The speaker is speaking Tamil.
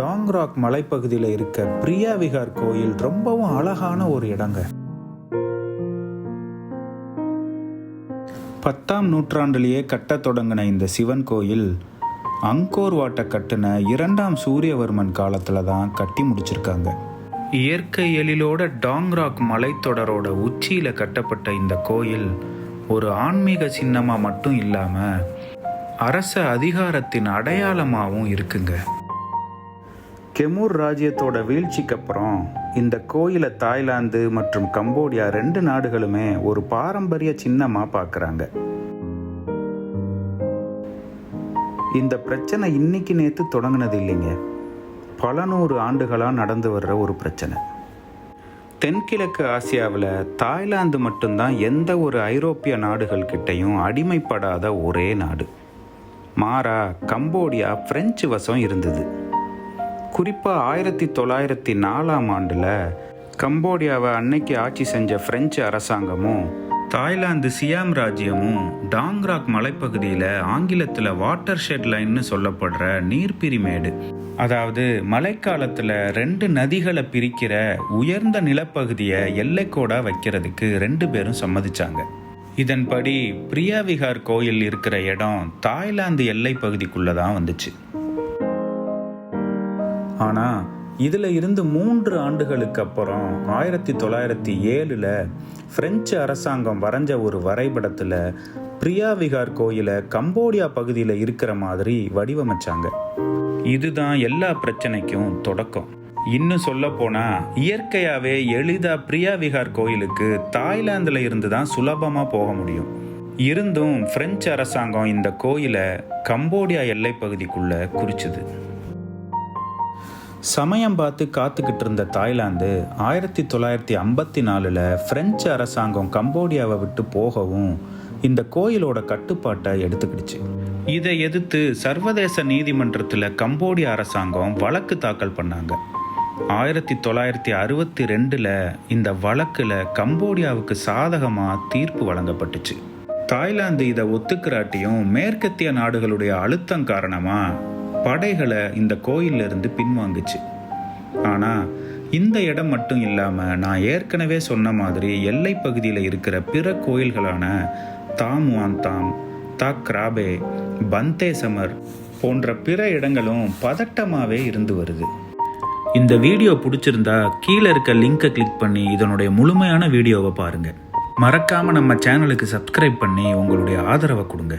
டாங்ராக் மலைப்பகுதியில் இருக்க பிரியா விகார் கோயில் ரொம்பவும் அழகான ஒரு இடங்க. பத்தாம் நூற்றாண்டிலேயே கட்டத் தொடங்கின இந்த சிவன் கோயில் அங்கோர் வாட்டை கட்டின இரண்டாம் சூரியவர்மன் காலத்தில் தான் கட்டி முடிச்சிருக்காங்க. இயற்கை எழிலோட டாங்ராக் மலைத்தொடரோட உச்சியில் கட்டப்பட்ட இந்த கோயில் ஒரு ஆன்மீக சின்னமாக மட்டும் இல்லாமல் அரச அதிகாரத்தின் அடையாளமாகவும் இருக்குங்க. கெமூர் ராஜ்யத்தோட வீழ்ச்சிக்கு அப்புறம் இந்த கோயிலை தாய்லாந்து மற்றும் கம்போடியா ரெண்டு நாடுகளுமே ஒரு பாரம்பரிய சின்னமாக பார்க்குறாங்க இந்த பிரச்சனை இன்னைக்கு நேற்று தொடங்கினது இல்லைங்க. பல நூறு ஆண்டுகளாக நடந்து வர்ற ஒரு பிரச்சனை. தென்கிழக்கு ஆசியாவில் தாய்லாந்து மட்டும்தான் எந்த ஒரு ஐரோப்பிய நாடுகள் கிட்டையும் அடிமைப்படாத ஒரே நாடு. மாறா கம்போடியா பிரெஞ்சு வசம் இருந்தது. குறிப்பாக ஆயிரத்தி தொள்ளாயிரத்தி நாலாம் ஆண்டில் கம்போடியாவை அன்னைக்கு ஆட்சி செஞ்ச பிரெஞ்சு அரசாங்கமும் தாய்லாந்து சியாம் ராஜ்யமும் டாங்ராக் மலைப்பகுதியில் ஆங்கிலத்தில் வாட்டர் ஷெட் லைன்னு சொல்லப்படுற நீர்பிரிமேடு அதாவது மழைக்காலத்தில் ரெண்டு நதிகளை பிரிக்கிற உயர்ந்த நிலப்பகுதியை எல்லைக்கோடாக வைக்கிறதுக்கு ரெண்டு பேரும் சம்மதிச்சாங்க. இதன்படி பிரியாவிகார் கோயில் இருக்கிற இடம் தாய்லாந்து எல்லை பகுதிக்குள்ளே தான் வந்துச்சு. ஆனால் இதில் இருந்து மூன்று ஆண்டுகளுக்கு அப்புறம் ஆயிரத்தி தொள்ளாயிரத்தி ஏழில் பிரெஞ்சு அரசாங்கம் வரைஞ்ச ஒரு வரைபடத்தில் பிரியாவிகார் கோயிலை கம்போடியா பகுதியில் இருக்கிற மாதிரி வடிவமைச்சாங்க. இதுதான் எல்லா பிரச்சனைக்கும் தொடக்கம். இன்னும் சொல்ல இயற்கையாகவே எளிதாக எளிதா பிரியாவிகார் கோயிலுக்கு தாய்லாந்தில் இருந்து தான் சுலபமாக போக முடியும். இருந்தும் பிரெஞ்சு அரசாங்கம் இந்த கோயிலை கம்போடியா எல்லைப்பகுதிக்குள்ளே குறிச்சுது. சமயம் பார்த்து காத்துக்கிட்டு இருந்த தாய்லாந்து ஆயிரத்தி தொள்ளாயிரத்தி ஐம்பத்தி நாலில் பிரெஞ்சு அரசாங்கம் கம்போடியாவை விட்டு போகவும் இந்த கோயிலோட கட்டுப்பாட்டை எடுத்துக்கிடுச்சு. இதை எதிர்த்து சர்வதேச நீதிமன்றத்தில் கம்போடிய அரசாங்கம் வழக்கு தாக்கல் பண்ணாங்க. ஆயிரத்தி தொள்ளாயிரத்தி அறுபத்தி ரெண்டில் இந்த வழக்கில் கம்போடியாவுக்கு சாதகமாக தீர்ப்பு வழங்கப்பட்டுச்சு. தாய்லாந்து இதை ஒத்துக்கிறாட்டியும் மேற்கத்திய நாடுகளுடைய அழுத்தம் காரணமாக படைகளை இந்த கோயில்ல இருந்து பின்வாங்குச்சு. ஆனால் இந்த இடம் மட்டும் இல்லாமல் நான் ஏற்கனவே சொன்ன மாதிரி எல்லை பகுதியில் இருக்கிற பிற கோயில்களான தாம்வாந்தாம் தாக்ராபே பந்தேசமர் போன்ற பிற இடங்களும் பதட்டமாகவே இருந்து வருது. இந்த வீடியோ பிடிச்சிருந்தா கீழே இருக்க லிங்கை கிளிக் பண்ணி இதனுடைய முழுமையான வீடியோவை பாருங்கள் மறக்காமல் நம்ம சேனலுக்கு சப்ஸ்கிரைப் பண்ணி உங்களுடைய ஆதரவை கொடுங்க.